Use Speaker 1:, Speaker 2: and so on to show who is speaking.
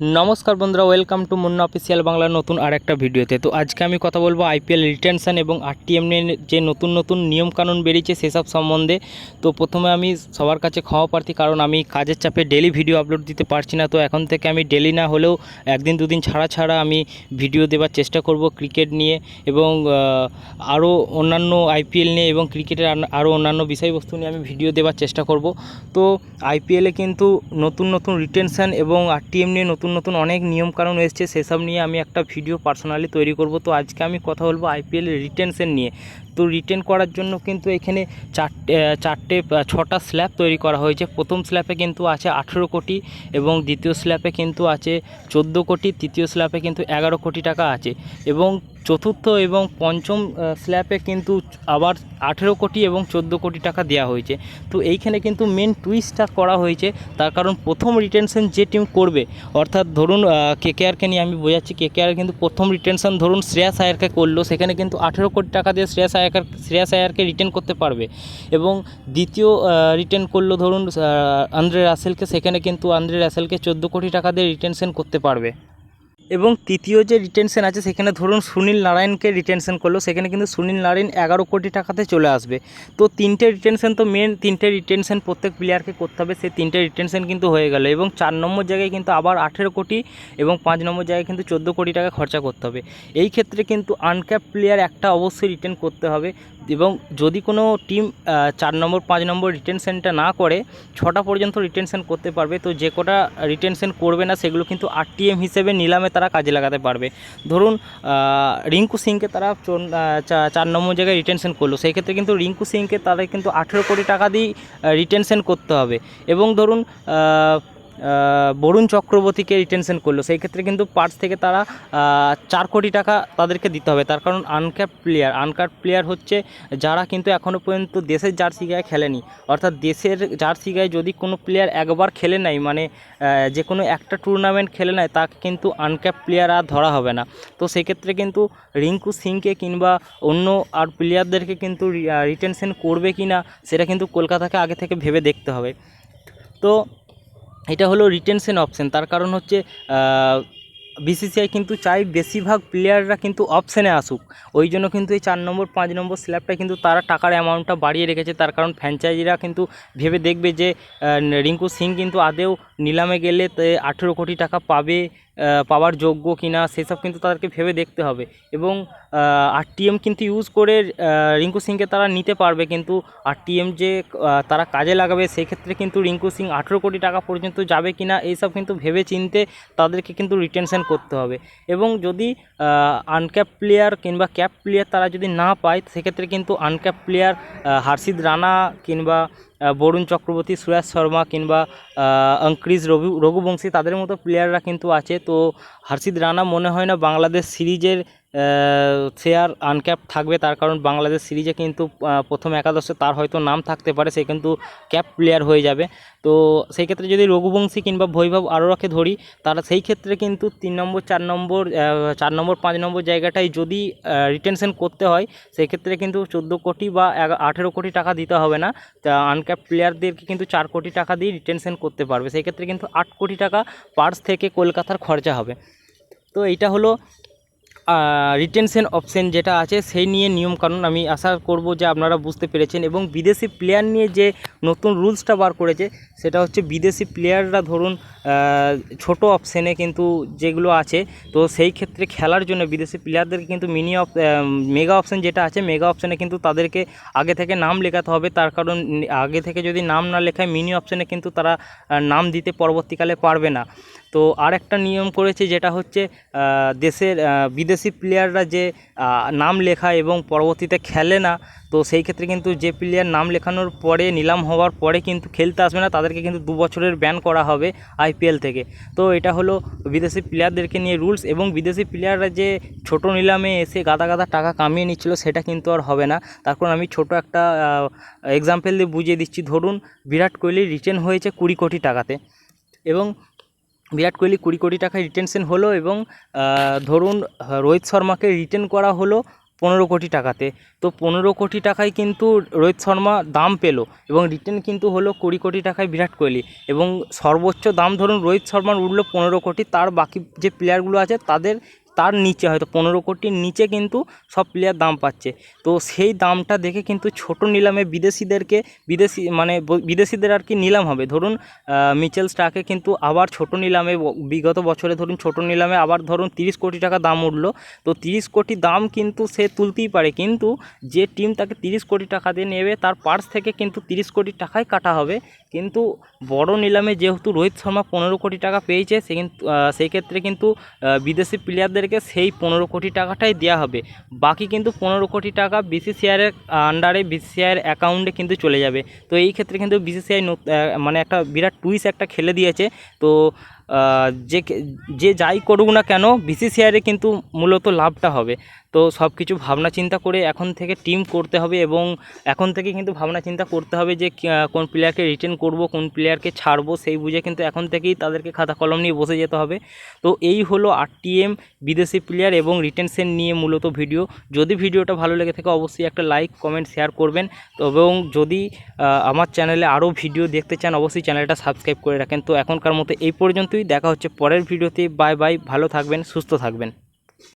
Speaker 1: নমস্কার বন্ধুরা welcome to Munna official বাংলার নতুন আর একটা ভিডিওতে। তো আজকে আমি কথা বলব আইপিএল রিটেনশন এবং আরটিএম নিয়ে যে নতুন নতুন নিয়মকানুন বেরিয়েছে সেসব সম্বন্ধে। তো প্রথমে আমি সবার কাছে ক্ষমা প্রার্থী, কারণ আমি কাজের চাপে ডেলি ভিডিও আপলোড দিতে পারছি না। তো এখন থেকে আমি ডেলি না হলেও একদিন দুদিন ছাড়া ছাড়া আমি ভিডিও দেওয়ার চেষ্টা করব ক্রিকেট নিয়ে এবং আরও অন্যান্য আইপিএল নিয়ে এবং ক্রিকেটের আরও অন্যান্য বিষয়বস্তু নিয়ে আমি ভিডিও দেওয়ার চেষ্টা করব। তো আইপিএলে কিন্তু নতুন নতুন রিটেনশন এবং আরটিএম নিয়ে নতুন নতুন নতুন অনেক নিয়মকানুন এসছে, সেসব নিয়ে আমি একটা ভিডিও পার্সোনালি তৈরি করব। তো আজকে আমি কথা বলব আইপিএল রিটেনশন নিয়ে। তো রিটেন করার জন্য কিন্তু এখানে চারটে চারটে ছটা স্ল্যাব তৈরি করা হয়েছে। প্রথম স্ল্যাবে কিন্তু আছে আঠেরো কোটি এবং দ্বিতীয় স্ল্যাবে কিন্তু আছে চোদ্দ কোটি, তৃতীয় স্ল্যাবে কিন্তু এগারো কোটি টাকা আছে। এবং চতুর্থ এবং পঞ্চম স্ল্যাবে কিন্তু আবার আঠেরো কোটি এবং চোদ্দ কোটি টাকা দেওয়া হয়েছে। তো এইখানে কিন্তু মেন টুইস্টটা করা হয়েছে। তার কারণ প্রথম রিটেনশন যে টিম করবে, অর্থাৎ ধরুন কেকেআরকে নিয়ে আমি বোঝাচ্ছি কেকেআর কিন্তু প্রথম রিটেনশন ধরুন শ্রেয়াস আয়ারকে করল, সেখানে কিন্তু আঠেরো কোটি টাকা দিয়ে শ্রেয়াস আয়ারকে শ্রেয়াস আয়ারকে রিটার্ন করতে পারবে। এবং দ্বিতীয় রিটার্ন করল ধরুন আন্দ্রে রাসেলকে, সেখানে কিন্তু আন্দ্রে রাসেলকে চোদ্দ কোটি টাকা দিয়ে রিটেনশন করতে পারবে। এবং তৃতীয় যে রিটেনশন আছে, সেখানে ধরুন সুনীল নারায়ণকে রিটেনশন করল, সেখানে কিন্তু সুনীল নারায়ণ এগারো কোটি টাকাতে চলে আসবে। তো তিনটে রিটেনশন তো মেন তিনটে রিটেনশন প্রত্যেক প্লেয়ারকে করতে হবে, সেই তিনটে রিটেনশন কিন্তু হয়ে গেল। এবং চার নম্বর জায়গায় কিন্তু আবার আঠেরো কোটি এবং পাঁচ নম্বর জায়গায় কিন্তু চোদ্দ কোটি টাকা খরচা করতে হবে। এই ক্ষেত্রে কিন্তু আনক্যাপ প্লেয়ার একটা অবশ্যই রিটার্ন করতে হবে। এবং যদি কোনো টিম চার নম্বর, পাঁচ নম্বর রিটেনশনটা না করে, ছটা পর্যন্ত রিটেনশন করতে পারবে। তো যে কটা রিটেনশন করবে না, সেগুলো কিন্তু আরটিএম হিসেবে নিলামে তারা কাজে লাগাতে পারবে। ধরুন রিঙ্কু সিংকে তারা চার নম্বর জায়গায় রিটেনশন করল। সেই ক্ষেত্রে কিন্তু রিঙ্কু সিংকে তাদের কিন্তু আঠেরো কোটি টাকা দিয়ে রিটেনশন করতে হবে। এবং ধরুন বরুণ চক্রবর্তীকে রিটেনশন করল। সেই ক্ষেত্রে কিন্তু পার্টস থেকে তারা চার কোটি টাকা তাদেরকে দিতে হবে। তার কারণ আনক্যাপ প্লেয়ার আনক্যাপ প্লেয়ার হচ্ছে যারা কিন্তু এখনও পর্যন্ত দেশের জার্সি গায়ে খেলেনি। অর্থাৎ দেশের জার্সি গায়ে যদি কোনো প্লেয়ার একবার খেলে নাই মানে যে কোনো একটা টুর্নামেন্ট খেলে নেয় তাকে কিন্তু আনক্যাপ প্লেয়ার আর ধরা হবে না। তো সেক্ষেত্রে কিন্তু রিঙ্কু সিংকে কিংবা অন্য আর প্লেয়ারদেরকে কিন্তু রিটেনশন করবে কি না সেটা কিন্তু কলকাতাকে আগে থেকে ভেবে দেখতে হবে। তো এটা হলো রিটেনশন অপশান তার কারণ হচ্ছে বিসিসিআই কিন্তু চাই বেশিরভাগ প্লেয়াররা কিন্তু অপশানে আসুক। ওই জন্য কিন্তু এই চার নম্বর, পাঁচ নম্বর স্ল্যাবটা কিন্তু তারা টাকার অ্যামাউন্টটা বাড়িয়ে রেখেছে। তার কারণ ফ্র্যাঞ্চাইজিরা কিন্তু ভেবে দেখবে যে রিঙ্কু সিং কিন্তু আদেও নিলামে গেলে আঠেরো কোটি টাকা পাবে পাওয়ার যোগ্য কিনা সেসব কিন্তু তাদেরকে ভেবে দেখতে হবে। এবং আরটিএম কিন্তু ইউজ করে রিঙ্কু সিংকে তারা নিতে পারবে, কিন্তু আরটিএম যে তারা কাজে লাগাবে সেক্ষেত্রে কিন্তু রিঙ্কু সিং আঠেরো কোটি টাকা পর্যন্ত যাবে কি না এইসব কিন্তু ভেবে চিনতে তাদেরকে কিন্তু রিটেনশন করতে হবে। এবং যদি আনক্যাপ প্লেয়ার কিংবা ক্যাপ প্লেয়ার তারা যদি না পায়, সেক্ষেত্রে কিন্তু আনক্যাপ প্লেয়ার হার্ষিদ রানা কিংবা বরুণ চক্রবর্তী, সুরাজ শর্মা কিংবা অঙ্করিজ রবি রঘু, রঘুবংশী, তাদের মতো প্লেয়াররা কিন্তু আছে। তো হার্ষিদ রানা মনে হয় না বাংলাদেশ সিরিজের সে আর আনক্যাপ থাকবে তার কারণ বাংলাদেশ সিরিজে কিন্তু প্রথম একাদশে তার হয়তো নাম থাকতে পারে, সে কিন্তু ক্যাপ প্লেয়ার হয়ে যাবে। তো সেই ক্ষেত্রে যদি রঘুবংশী কিংবা বৈভব আরোরাকে ধরি, তারা সেই ক্ষেত্রে কিন্তু তিন নম্বর, চার নম্বর চার নম্বর, পাঁচ নম্বর জায়গাটায় যদি রিটেনশন করতে হয় সেক্ষেত্রে কিন্তু চোদ্দ কোটি বা আঠেরো কোটি টাকা দিতে হবে না। তা আনক্যাপ প্লেয়ারদেরকে কিন্তু চার কোটি টাকা দিয়ে রিটেনশন করতে পারবে। সেই ক্ষেত্রে কিন্তু আট কোটি টাকা পার্স থেকে কলকাতার খরচা হবে। তো এইটা হলো রিটেনশন অপশন যেটা আছে, সেই নিয়ে নিয়মকানুন আমি আশা করব যে আপনারা বুঝতে পেরেছেন। এবং বিদেশি প্লেয়ার নিয়ে যে নতুন রুলসটা বার করেছে, সেটা হচ্ছে বিদেশি প্লেয়াররা ধরুন ছোট অপশানে কিন্তু যেগুলো আছে, তো সেই ক্ষেত্রে খেলার জন্য বিদেশি প্লেয়ারদেরকে কিন্তু মিনি অপ মেগা অপশান যেটা আছে মেগা অপশানে কিন্তু তাদেরকে আগে থেকে নাম লেখাতে হবে। তার কারণ, আগে থেকে যদি নাম না লেখায় মিনি অপশানে কিন্তু তারা নাম দিতে পরবর্তীকালে পারবে না। তো আর একটা নিয়ম করেছে যেটা হচ্ছে দেশের বিদেশি প্লেয়াররা যে নাম লেখা এবং পরবর্তীতে খেলে না, তো সেই ক্ষেত্রে কিন্তু যে প্লেয়ার নাম লেখানোর পরে, নিলাম হওয়ার পরে কিন্তু খেলতে আসবে না, তাদেরকে কিন্তু দু বছরের ব্যান করা হবে আইপিএল থেকে। তো এটা হলো বিদেশি প্লেয়ারদেরকে নিয়ে রুলস এবং বিদেশি প্লেয়াররা যে ছোট নিলামে এসে গাদা গাদা টাকা কামিয়ে নিচ্ছিল, সেটা কিন্তু আর হবে না। তার কারণ আমি ছোট একটা এক্সাম্পল দিয়ে বুঝিয়ে দিচ্ছি। ধরুন, বিরাট কোহলি রিটার্ন হয়েছে কুড়ি কোটি টাকাতে এবং বিরাট কোহলি কুড়ি কোটি টাকায় রিটেনশন হলো এবং ধরুন রোহিত শর্মাকে রিটেন করা হলো পনেরো কোটি টাকাতে। তো পনেরো কোটি টাকায় কিন্তু রোহিত শর্মা দাম পেল এবং রিটেন কিন্তু হলো কুড়ি কোটি টাকায় বিরাট কোহলি। এবং সর্বোচ্চ দাম ধরুন রোহিত শর্মার উঠল পনেরো কোটি, তার বাকি যে প্লেয়ারগুলো আছে তাদের তার নিচে হয়তো পনেরো কোটির নিচে কিন্তু সব প্লেয়ার দাম পাচ্ছে। তো সেই দামটা দেখে কিন্তু ছোট নিলামে বিদেশিদেরকে, বিদেশি মানে বিদেশিদের আর কি নিলাম হবে। ধরুন মিচেল স্টাকে কিন্তু আবার ছোট নিলামে বিগত বছরে ধরুন ছোট নিলামে আবার ধরুন তিরিশ কোটি টাকা দাম উঠল। তো তিরিশ কোটি দাম কিন্তু সে তুলতেই পারে। কিন্তু যে টিম তাকে তিরিশ কোটি টাকা দিয়ে নেবে, তার পার্স থেকে কিন্তু তিরিশ কোটি টাকাই কাটা হবে। কিন্তু বড় নিলামে যেহেতু রোহিত শর্মা পনেরো কোটি টাকা পেয়েছে, সে কিন্তু সেই ক্ষেত্রে কিন্তু বিদেশি প্লেয়ারদেরকে সেই পনেরো কোটি টাকাটাই দেওয়া হবে। বাকি কিন্তু পনেরো কোটি টাকা বিসিসিআইয়ের আন্ডারে বিসিসিআইয়ের অ্যাকাউন্টে কিন্তু চলে যাবে। তো এই ক্ষেত্রে কিন্তু বিসিসিআই মানে একটা বিরাট টুইস একটা খেলে দিয়েছে। তো যে যে যাই করুক না কেন বিসিসিআইয়ের কিন্তু মূলত লাভটা হবে। তো সব কিছু ভাবনা চিন্তা করে এখন থেকে টিম করতে হবে এবং এখন থেকে কিন্তু ভাবনা চিন্তা করতে হবে যে কোন প্লেয়ারকে রিটেন করব, কোন প্লেয়ারকে ছাড়বো, সেই বুঝে কিন্তু এখন থেকেই তাদেরকে খাতা কলম নিয়ে বসে যেতে হবে। তো এই হলো আরটিএম বিদেশি প্লেয়ার এবং রিটেনশন নিয়ে মূলত ভিডিও যদি ভিডিওটা ভালো লেগে থাকে, অবশ্যই একটা লাইক কমেন্ট শেয়ার করবেন। এবং যদি আমার চ্যানেলে আরও ভিডিও দেখতে চান, অবশ্যই চ্যানেলটা সাবস্ক্রাইব করে রাখেন। তো এখনকার মতো এই পর্যন্তই দেখা হচ্ছে পরের ভিডিওতে। বাই বাই ভালো থাকবেন সুস্থ থাকবেন।